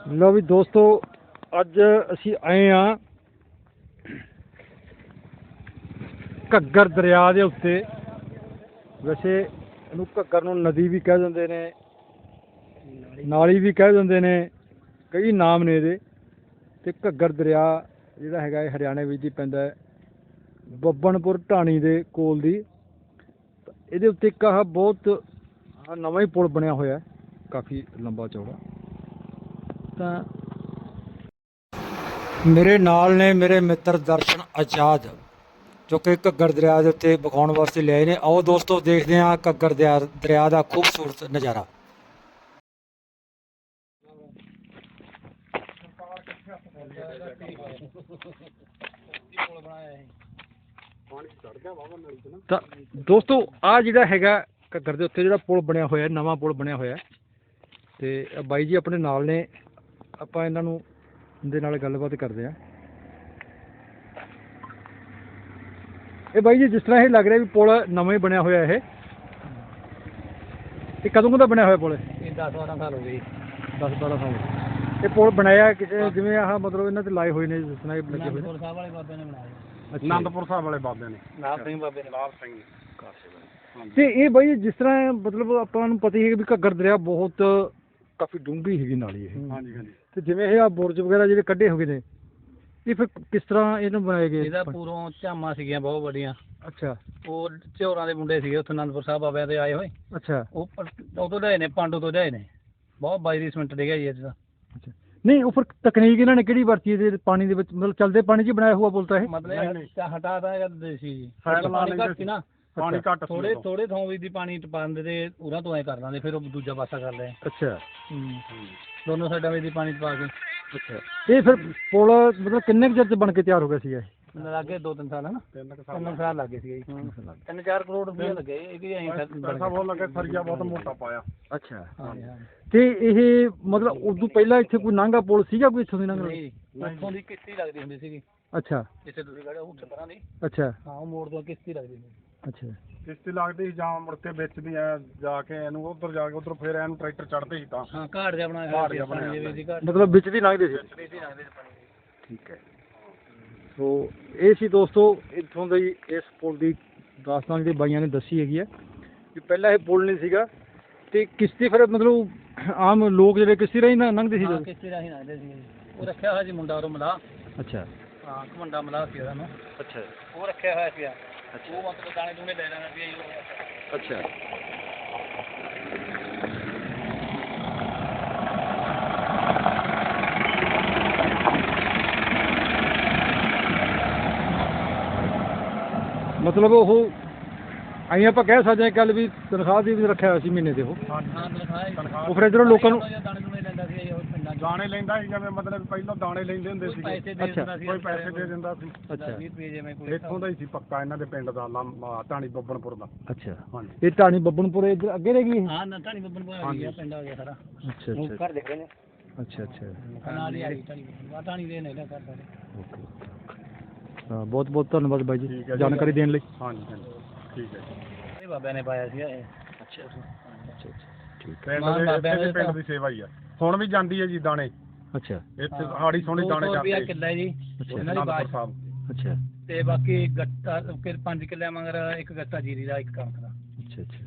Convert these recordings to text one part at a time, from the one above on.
ਲਓ ਵੀ ਦੋਸਤੋ, ਅੱਜ ਅਸੀਂ ਆਏ ਆ ਘੱਗਰ ਦਰਿਆ ਦੇ ਉੱਤੇ। ਵੈਸੇ ਇਹਨੂੰ ਘੱਗਰ ਨੂੰ ਨਦੀ ਵੀ ਕਹਿ ਦਿੰਦੇ ਨੇ, ਨਾਲੀ ਵੀ ਕਹਿ ਦਿੰਦੇ ਨੇ, ਕਈ ਨਾਮ ਨੇ ਇਹਦੇ। ਤੇ ਘੱਗਰ ਦਰਿਆ ਜਿਹੜਾ ਹੈਗਾ ਇਹ ਹਰਿਆਣੇ ਵਿੱਚ ਹੀ ਪੈਂਦਾ ਹੈ, ਬੱਬਨਪੁਰ ਢਾਣੀ ਦੇ ਕੋਲ ਦੀ। ਇਹਦੇ ਉੱਤੇ ਇੱਕ ਆਹ ਬਹੁਤ ਨਵਾਂ ਹੀ ਪੁਲ ਬਣਿਆ ਹੋਇਆ ਕਾਫੀ ਲੰਬਾ ਚੌੜਾ। ਤਾਂ ਮੇਰੇ ਨਾਲ ਨੇ ਮੇਰੇ ਮਿੱਤਰ ਦਰਸ਼ਨ ਆਜ਼ਾਦ ਜੋ ਕਿ ਘੱਗਰ ਦਰਿਆ ਦੇ ਉੱਤੇ ਵਿਖਾਉਣ ਵਾਸਤੇ ਲਿਆਏ ਨੇ। ਆਓ ਦੋਸਤੋ ਦੇਖਦੇ ਹਾਂ ਘੱਗਰ ਦਰਿਆ ਦਰਿਆ ਦਾ ਖੂਬਸੂਰਤ ਨਜ਼ਾਰਾ। ਤਾਂ ਦੋਸਤੋ ਆ ਜਿਹੜਾ ਹੈਗਾ ਘੱਗਰ ਦੇ ਉੱਤੇ ਜਿਹੜਾ ਪੁਲ ਬਣਿਆ ਹੋਇਆ ਨਵਾਂ ਪੁਲ ਬਣਿਆ ਹੋਇਆ ਤੇ ਬਾਈ ਜੀ ਆਪਣੇ ਨਾਲ ਨੇ ਆਪਾਂ ਇਹਨਾਂ ਨੂੰ ਦੇ ਨਾਲ ਗੱਲਬਾਤ ਕਰਦੇ ਆ ਇਹ ਬਾਈ ਜੀ ਜਿਸ ਤਰ੍ਹਾਂ ਇਹ ਲੱਗ ਰਿਹਾ ਵੀ ਪੁਲ ਨਵਾਂ ਹੀ ਬਣਿਆ ਹੋਇਆ ਇਹ ਇਹ ਕਦੋਂ ਦਾ ਬਣਿਆ ਹੋਇਆ ਪੁਲ ਇਹ? 10 12 ਸਾਲ ਹੋ ਗਏ 10 12 ਸਾਲ ਇਹ ਪੁਲ ਬਣਾਇਆ ਕਿਸੇ ਜਿਵੇਂ ਆਹ ਮਤਲਬ ਇਹਨਾਂ ਤੇ ਲਾਏ ਹੋਏ ਨੇ ਜਿਸ ਤਰ੍ਹਾਂ ਇਹ ਲੱਗੇ ਹੋਏ ਨੇ? ਸਾਹਿਬ ਵਾਲੇ ਬਾਬੇ ਨੇ ਬਣਾਏ। ਆਨੰਦਪੁਰ ਸਾਹਿਬ ਵਾਲੇ ਬਾਬੇ ਨੇ। ਨਾਮ ਸਿੰਘ ਬਾਬੇ ਨੇ। ਲਾਲ ਸਿੰਘ। ਤੇ ਇਹ ਬਾਈ ਜਿਸ ਤਰ੍ਹਾਂ ਮਤਲਬ ਆਪਾਂ ਨੂੰ ਪਤਾ ਹੀ ਹੈ ਵੀ ਘੱਗਰ ਦਰਿਆ ਬਹੁਤ ਕਾਫੀ ਡੂੰਘੀ ਹੈਗੀ ਨਾਲੀ ਇਹ। ਹਾਂਜੀ ਹਾਂਜੀ। ਤੇ ਜਿਵੇਂ ਇਹ ਆ ਬੁਰਜ ਵਗੈਰਾ ਜਿਹੜੇ ਕੱਢੇ ਹੋਏ ਨੇ ਇਹ ਫਿਰ ਕਿਸ ਤਰ੍ਹਾਂ ਇਹਨੂੰ ਬਣਾਏ ਗਏ? ਇਹਦਾ ਪੂਰੋਂ ਝਾਮਾਂ ਸੀਗੀਆਂ ਬਹੁਤ ਵੱਡੀਆਂ ਅੱਛਾ। ਉਹ ਝੋਰਾਂ ਦੇ ਮੁੰਡੇ ਸੀਗੇ ਉੱਥੇ ਅਨੰਦਪੁਰ ਸਾਹਿਬ ਬਾਬਿਆਂ ਦੇ ਆਏ ਹੋਏ। ਅੱਛਾ। ਉਹ ਤੋਂ ਲਿਆਏ ਨੇ ਪਾਂਡੂ ਤੋਂ ਲਿਆਏ ਨੇ। ਬਹੁਤ ਬਾਈ ਸੀਮੈਂਟ ਡਿੱਗਿਆ ਜੀ ਇਹਦਾ ਅੱਛਾ। ਨਹੀਂ ਉਹ ਫਿਰ ਤਕਨੀਕ ਇਹਨਾਂ ਨੇ ਕਿਹੜੀ ਵਰਤੀ ਇਹਦੇ ਪਾਣੀ ਦੇ ਵਿੱਚ? ਮਤਲਬ ਚਲਦੇ ਪਾਣੀ 'ਚ ਬਣਾਇਆ ਹੋਇਆ ਪੁਲ ਤਾਂ ਇਹ? ਮਤਲਬ ਇਹ ਹਟਾਦਾ ਹੈਗਾ ਦੇਸੀ ਜੀ। ਸਾਈਡ ਲਾ ਲੈਂਦੇ ਸੀ ਨਾ। ਪਾਣੀ ਘੱਟ ਸੀ ਥੋੜੇ ਉਦੋਂ। ਥੋੜੇ ਥਾਂ ਵਿੱਚ ਦੀ ਪਾਣੀ ਟਪਾਉਂਦੇ ਤੇ ਉਰਾਂ ਤੋਂ ਐ ਕਰ ਲਾਂਦੇ ਫਿਰ ਉਹ ਦੂਜਾ ਪਾਸਾ ਕਰ ਲਿਆ ਅੱਛਾ। ਦੋਨੋਂ ਸਾਈਡਾਂ ਵਿੱਚ ਦੀ ਪਾਣੀ ਟਪਾ ਕੇ। ਅੱਛਾ। ਇਹ ਫਿਰ ਪੁਲ ਮਤਲਬ ਕਿੰਨੇ ਕੁ ਚਿਰ 'ਚ ਬਣ ਕੇ ਤਿਆਰ ਹੋ ਗਿਆ ਸੀ ਇਹ? ਮੈਨੂੰ ਲੱਗੇ ਦੋ ਤਿੰਨ ਸਾਲ ਹੈ ਨਾ ਤਿੰਨ ਕੁ ਸਾਲ ਤਿੰਨ ਸਾਲ ਲੱਗੇ ਸੀਗੇ ਜੀ। ਤਿੰਨ ਚਾਰ ਕਰੋੜ ਰੁਪਏ ਲੱਗੇ ਇਹ ਵੀ ਐਂ ਕਰ ਪੈਸਾ ਬਹੁਤ ਲੱਗਾ ਸਰੀਆ ਬਹੁਤ ਮੋਟਾ ਪਾਇਆ। ਅੱਛਾ। ਤੇ ਇਹ ਮਤਲਬ ਉਦੋਂ ਪਹਿਲਾਂ ਇੱਥੇ ਕੋਈ ਨਾਂਗਾ ਪੁਲ ਸੀਗਾ ਕੋਈ ਇੱਥੋਂ ਦੀ ਨਾਂਗਾ? ਨਹੀਂ ਉੱਥੋਂ ਦੀ ਕਿਸ਼ਤੀ ਲੱਗਦੀ ਹੁੰਦੀ ਸੀਗੀ। ਅੱਛਾ। ਜਿੱਥੇ ਤੁਸੀਂ ਖੜੇ ਹੋ ਉੱਥੇ ਪਰਾਂ ਦੀ। ਅੱਛਾ। ਹਾਂ ਉਹ ਮੋੜ ਤੋਂ ਕਿਸ਼ਤੀ ਲੱਗਦੀ ਸੀ। ਅੱਛਾ। ਕਿਸ਼ਤੀ ਲੱਗਦੀ ਸੀ ਜਾਂ ਮੁੜ ਕੇ ਵਿੱਚ ਦੀ ਐ ਜਾ ਕੇ ਇਹਨੂੰ ਉਧਰ ਜਾ ਕੇ ਉਧਰ ਫਿਰ ਇਹਨੂੰ ਟਰੈਕਟਰ ਚੜਦੇ ਸੀ ਤਾਂ। ਹਾਂ ਘਾਟ ਜਿਹਾ ਬਣਾਇਆ ਘਾਟ ਹੋਇਆ ਜਿਹਾ ਸੀ ਦੇ ਵਿੱਚ ਘਾਟ। ਮਤਲਬ ਵਿੱਚ ਦੀ ਲੰਘਦੇ ਸੀ? ਵਿੱਚ ਹੀ ਲੰਘਦੇ ਸੀ ਪਾਣੀ ਦੇ। ਠੀਕ ਹੈ। ਸੋ ਇਹ ਸੀ ਦੋਸਤੋ ਇੱਥੋਂ ਦੀ ਇਸ ਪੁਲ ਦੀ ਦਾਸਤਾਨ ਜਿਹੜੀ ਬਾਈਆਂ ਨੇ ਦੱਸੀ ਹੈਗੀ ਹੈ ਕਿ ਪਹਿਲਾਂ ਇਹ ਪੁਲ ਨਹੀਂ ਸੀਗਾ ਤੇ ਕਿਸ਼ਤੀ ਫਿਰ ਮਤਲਬ ਆਮ ਲੋਕ ਜਿਹੜੇ ਕਿਸ਼ਤੀ ਰਾਹੀਂ ਨਾ ਲੰਘਦੇ ਸੀ ਹਾਂ ਜਦੋਂ? ਕਿਸ਼ਤੀ ਰਾਹੀਂ ਲੰਘਦੇ ਸੀ। ਉਹ ਰੱਖਿਆ ਹੋਇਆ ਸੀ ਮੁੰਡਾ ਉਹ ਮਲਾ ਅੱਛਾ। ਹਾਂ ਘਮੰਡਾ ਮਲਾ ਸੀ ਉਹਦਾ ਨਾ ਅੱਛਾ। ਉਹ ਰੱਖਿਆ ਹੋਇਆ ਸੀ ਉਹ ਮਤਲਬ ਦਾਣੇ ਦੂਣੇ ਲੈ ਲੈਣਾ ਉਹ ਅੱਛਾ। ਮਤਲਬ ਉਹ ਆਈ ਆਪਾਂ ਕਹਿ ਸਕਦੇ ਹਾਂ ਕੱਲ ਵੀ ਤਨਖਾਹ ਦੀ ਵੀ ਰੱਖਿਆ ਹੋਇਆ ਸੀ ਮਹੀਨੇ ਦੇ ਉਹ। ਹਾਂ ਤਨਖਾਹ ਹੀ ਤਨਖਾਹ ਉਹ ਫਿਰ ਇੱਧਰੋਂ ਲੋਕਾਂ ਨੂੰ ਦਾਣੇ ਲੈਂਦਾ ਸੀ ਉਹ ਪਿੰਡਾਂ 'ਚ। ਦਾਣੇ ਲੈਂਦਾ ਸੀ ਜਿਵੇਂ ਮਤਲਬ ਪਹਿਲਾਂ ਦਾਣੇ ਲੈਂਦੇ ਹੁੰਦੇ ਸੀ ਕੋਈ ਪੈਸੇ ਦੇ ਦਿੰਦਾ ਸੀ। ਅੱਛਾ। 20 ਰੁਪਏ ਜਿਵੇਂ ਕੋਈ ਇੱਥੋਂ ਦਾ ਹੀ ਸੀ ਪੱਕਾ ਇਹਨਾਂ ਦੇ ਪਿੰਡ ਦਾ ਢਾਣੀ ਬੱਬਨਪੁਰ ਦਾ। ਅੱਛਾ। ਹਾਂਜੀ। ਇਹ ਢਾਣੀ ਬੱਬਨਪੁਰੇ ਇੱਧਰ ਅੱਗੇ ਰਹਿ ਗਈ? ਹਾਂ ਨਾ ਢਾਣੀ ਬੱਬਨ ਕੋਲ ਆ ਗਿਆ ਪਿੰਡ ਆ ਗਿਆ ਸਾਰਾ। ਅੱਛਾ ਅੱਛਾ। ਘਰ ਦੇਖ ਨੇ। ਅੱਛਾ ਅੱਛਾ। ਨਾਲ ਹੀ ਆ ਗਈ ਢਾਣੀ ਬੱਬਨ ਆ ਢਾਣੀ ਦੇ ਨੇ ਇਹਦਾ ਘਰ ਸਾਰੇ। ਓਕੇ ਹਾਂ ਬਹੁਤ ਬਹੁਤ ਧੰਨਵਾਦ ਬਾਈ ਜੀ। ਜਾਣਕਾਰੀ ਦੇਣ ਲਈ। ਹਾਂਜੀ ਹਾਂਜੀ। ਠੀਕ ਹੈ ਜੀ। ਇਹ ਬਾਬਿਆਂ ਨੇ ਪਾਇਆ ਸੀ ਇਹ। ਅੱਛਾ ਅੱਛਾ। ਅੱਛਾ ਠੀਕ ਪਿੰਡ ਮਾਨ ਦੇ ਬਾਬਿਆਂ ਇੱਥੇ ਦੇ ਦੇ ਪਿੰਡ ਦੀ ਸੇਵਾ ਹੀ ਆ। ਹੁਣ ਵੀ ਜਾਂਦੀ ਹੈ ਜੀ ਦਾਣੇ। ਅੱਛਾ। ਇੱਥੇ ਆੜੀ ਸੋਹਣੀ ਦਾਣੇ ਰੁਪਿਆ ਜਾਂਦੇ ਕਿੱਲਾ ਹੈ ਜੀ। ਅੱਛਾ। ਇਹਨਾਂ ਦੀ ਅਨੰਦਪੁਰ ਬਾਜ ਸਾਹਿਬ। ਅੱਛਾ। ਤੇ ਬਾਕੀ ਗੱਟਾ ਕਿ 5 ਕਿੱਲੇ ਮਗਰ ਇੱਕ ਗੱਟਾ ਜੀਰੀ ਦਾ ਇੱਕ ਕਣਕ ਦਾ। ਅੱਛਾ ਅੱਛਾ।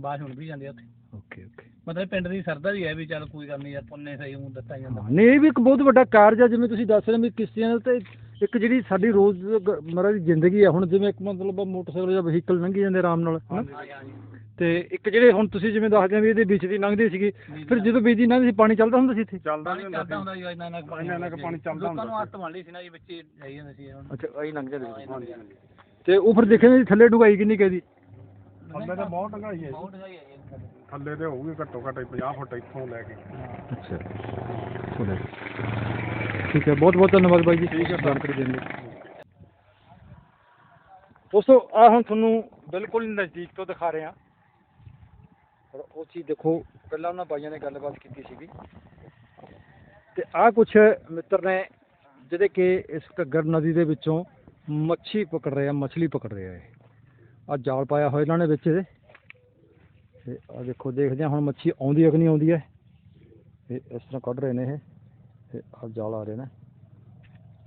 ਬਾਜ ਹੁਣ ਵੀ ਜਾਂਦੀ ਆ ਉੱਥੇ। Okay okay. ਮਤਲਬ ਪਿੰਡ ਦੀ ਸਰਦਾ ਵੀ ਹੈ ਵੀ ਚੱਲ ਕੋਈ ਗੱਲ ਨਹੀਂ ਯਾਰ ਪੁੰਨੇ ਸਹੀ ਨੂੰ ਦਿੱਤਾ ਹੀ ਜਾਂਦਾ। ਹਾਂ ਨਹੀਂ ਇਹ ਵੀ ਇੱਕ ਬਹੁਤ ਵੱਡਾ ਕਾਰਜ ਆ ਜਿਵੇਂ ਤੁਸੀਂ ਦੱਸ ਰਹੇ ਹੋ ਵੀ ਕਿਸ਼ਤੀਆਂ ਦਾ ਤੇ ਇੱਕ ਜਿਹੜੀ ਸਾਡੀ ਰੋਜ਼ ਮਰਾ ਦੀ ਜ਼ਿੰਦਗੀ ਆ ਹੁਣ ਜਿਵੇਂ ਇੱਕ ਮਤਲਬ ਮੋਟਰਸਾਈਕਲ ਜਾਂ ਵਹੀਕਲ ਲੰਘੀ ਜਾਂਦੇ ਆਰਾਮ ਨਾਲ ਹਨਾ? ਹਾਂਜੀ ਹਾਂਜੀ ਤੇ ਇੱਕ ਜਿਹੜੇ ਹੁਣ ਤੁਸੀਂ ਜਿਵੇਂ ਦੱਸਦੇ ਆ ਵੀ ਇਹਦੇ ਵਿੱਚ ਦੀ ਲੰਘਦੇ ਸੀਗੇ ਫਿਰ ਜਦੋਂ ਵਿੱਚ ਦੀ ਲੰਘਦੇ ਸੀ ਪਾਣੀ ਚੱਲਦਾ ਹੁੰਦਾ ਸੀ ਇੱਥੇ? ਚੱਲਦਾ ਪਾਣੀ ਨਹੀਂ ਹੁੰਦਾ ਹੁੰਦਾ ਜੀ ਇੰਨਾ ਇੰਨਾ ਕੁ ਇੰਨਾ ਪਾਣੀ ਚੱਲਦਾ ਲੋਕਾਂ ਨੂੰ ਹੁੰਦਾ ਹੱਥ ਮੰਨ ਲਈ ਸੀ ਨਾ ਜੀ ਵਿੱਚ ਹੀ ਜਾਈ ਜਾਂਦੇ ਸੀ ਅੱਛਾ ਆਹੀ ਲੰਘ ਜਾਂਦੇ ਸੀ। ਹਾਂਜੀ ਤੇ ਉਹ ਫਿਰ ਦੇਖਿਆ ਜੀ ਥੱਲੇ ਡੁਗਾਈ ਕਿੰਨੀ ਕਹਦੀ ਥੱਲੇ ਤਾਂ ਬਹੁਤ ਡੰਗਾਈ ਹੈ ਬਹੁਤ ਜੀ। ਜਗ੍ਹਾ ਹੀ ਹੈ ਜੀ ਇੱਥੇ। ਥੱਲੇ ਤੇ ਹੋਊਗੀ ਘੱਟੋ ਘੱਟ 50 ਫੁੱਟ ਇੱਥੋਂ ਲੈ ਕੇ। ਅੱਛਾ। ਠੀਕ ਹੈ ਬਹੁਤ ਬਹੁਤ ਧੰਨਵਾਦ ਬਾਈ ਜੀ। ਠੀਕ ਹੈ ਜਾਣਕਾਰੀ ਦੇਣ ਲਈ। ਦੋਸਤੋ ਆ ਹੁਣ ਤੁਹਾਨੂੰ ਬਿਲਕੁਲ ਨਜ਼ਦੀਕ ਤੋਂ ਦਿਖਾ ਰਹੇ ਹਾਂ। ਪਰ ਉਹ ਚੀਜ਼ ਦੇਖੋ ਪਹਿਲਾਂ ਉਹਨਾਂ ਬਾਈਆਂ ਨੇ ਗੱਲਬਾਤ ਕੀਤੀ ਸੀਗੀ। ਤੇ ਆ ਕੁਛ ਮਿੱਤਰ ਨੇ ਜਿਹੜੇ ਕਿ ਇਸ ਘੱਗਰ ਨਦੀ ਦੇ ਵਿੱਚੋਂ ਮੱਛੀ ਪਕੜ ਰਹੇ ਆ ਮੱਛਲੀ ਪਕੜ ਰਹੇ ਆ ਇਹ। ਆ ਜਾਲ ਪਾਇਆ ਹੋਇਆ ਇਹਨਾਂ ਨੇ ਵਿੱਚ ਇਹਦੇ। ਤੇ ਆ ਦੇਖੋ ਦੇਖਦੇ ਹਾਂ ਹੁਣ ਮੱਛੀ ਆਉਂਦੀ ਹੈ ਕਿ ਨਹੀਂ ਆਉਂਦੀ ਹੈ। ਇਹ ਇਸ ਤਰ੍ਹਾਂ ਕੱਢ ਰਹੇ ਨੇ ਇਹ। ਆ ਜਾਲ ਆ ਰਹੇ ਨੇ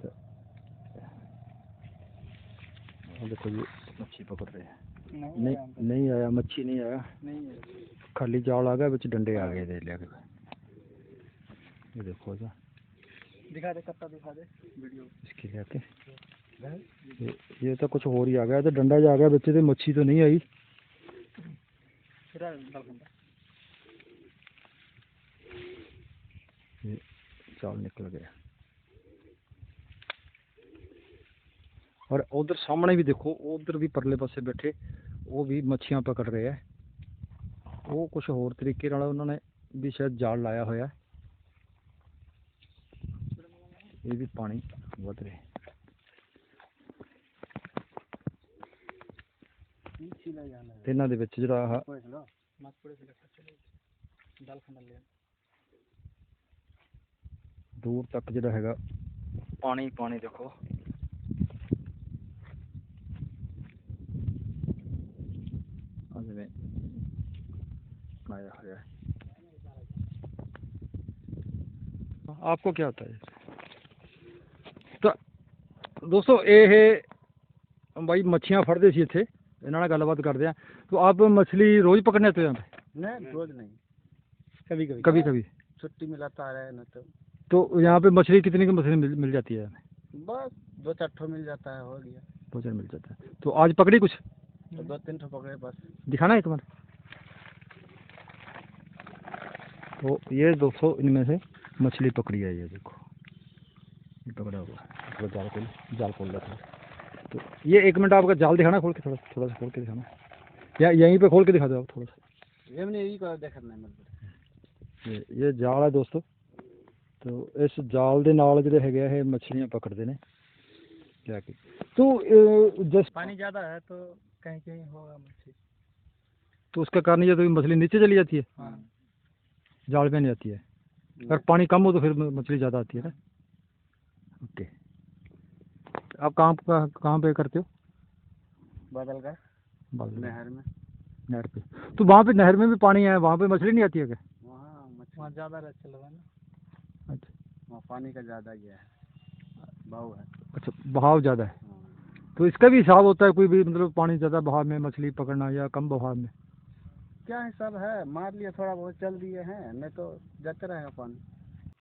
ਤੇ ਆਹ ਦੇਖੋ ਜੀ ਮੱਛੀ ਪਕੜ ਰਹੇ ਹੈ ਨਹੀਂ ਨਹੀਂ ਆਇਆ ਮੱਛੀ ਨਹੀਂ ਆਇਆ ਨਹੀਂ ਖਾਲੀ ਜਾਲ ਆ ਗਿਆ ਵਿੱਚ ਡੰਡੇ ਆ ਗਏ ਦੇ ਲਿਆ ਕੇ ये देखो जा ਦਿਖਾ ਦੇ ਕੱਤਾ ਦਿਖਾ ਦੇ ਵੀਡੀਓ इसके लिए आके ये, ये तो कुछ और ही आ गया तो डंडा जा गया बच्चे तो मच्छी तो नहीं आई ਫਿਰ ਗੱਲ ਹੁੰਦਾ ये जाल निकल गया और उधर सामने भी देखो उधर भी परले पासे बैठे वो भी मच्छियां पकड़ रहे हैं वो कुछ और तरीके ਨਾਲ ਉਹਨਾਂ ਨੇ ਵੀ ਸ਼ਾਇਦ ਜਾਲ ਲਾਇਆ ਹੋਇਆ ਹੈ। ਇਹ ਵੀ ਪਾਣੀ ਵਧ ਰਿਹਾ ਪੀਛੇ ਲੈ ਜਾਣਾ ਤੇ ਇਹਨਾਂ ਦੇ ਵਿੱਚ ਜਿਹੜਾ ਆਹ ਦੂਰ ਤੱਕ ਜਿਹੜਾ ਹੈਗਾ ਪਾਣੀ ਪਾਣੀ ਦੇਖੋ ਆ ਜਿਵੇਂ ਬਣਾਇਆ ਹੋਇਆ ਹੈ ਆਪਕੋ ਕੀ ਹੋਤਾ ਹੈ ਤਾਂ ਦੋਸਤੋ ਇਹ ਭਾਈ ਮੱਛੀਆਂ ਫੜਦੇ ਸੀ ਇੱਥੇ ਇਹਨਾਂ ਨਾਲ ਗੱਲਬਾਤ ਕਰਦੇ ਆ तो आप मछली रोज पकड़ने आते हो यहाँ पे नहीं रोज नहीं कभी कभी कभी कभी छुट्टी मिलाता है ना तो तो यहाँ पे मछली कितने की मछली मिल मिल जाती है? बस दो चार ठो मिल जाता है हो गया। दो चार मिल जाता है। तो आज पकड़ी कुछ? तो दो तीन ठो पकड़े बस। दिखाना है तुम्हारा तो ये दोस्तों इनमें से मछली पकड़ी है ये देखो। ये पकड़ा हुआ तो जाल खोल जाल खोल रखा तो ये एक मिनट आपका जाल दिखाना खोल के थोड़ा थोड़ा सा खोल के दिखाना। या यहीं पे खोल के दिखा दो आप थोड़ा सा। ये मैंने यही देखा ये ये जाल है दोस्तों। ਤੋ ਇਸ ਜਾਲ ਦੇ ਨਾਲ ਜਿਹੜੇ ਹੈਗੇ ਆ ਇਹ ਮੱਛਲੀਆਂ ਪਕੜਦੇ ਨੇ ਜਾ ਕੇ ਤੋ जस पानी ज्यादा है तो कहीं कहीं होगा मच्छी तो उसका कारण ये तो मछली नीचे चली जाती है हाँ जाल में नहीं आती है अगर पानी कम हो तो फिर म- मछली ज़्यादा आती है ना ओके आप कहाँ पे कहाँ पे करते हो बदल कर बाल में। नहर में नहर पे तो वहाँ पे नहर में भी पानी है वहाँ पे मछली नहीं आती है क्या वहाँ मच्छी वहाँ ज्यादा रह चल रहा है ना पानी का ज़्यादा ये है भाव है। अच्छा बहाव ज़्यादा है? हाँ। तो इसका भी हिसाब होता है कोई भी मतलब पानी ज़्यादा बहाव में मछली पकड़ना या कम बहाव में? क्या हिसाब है? मार लिया थोड़ा बहुत चल दिए हैं नहीं तो जाते रहेगा पानी।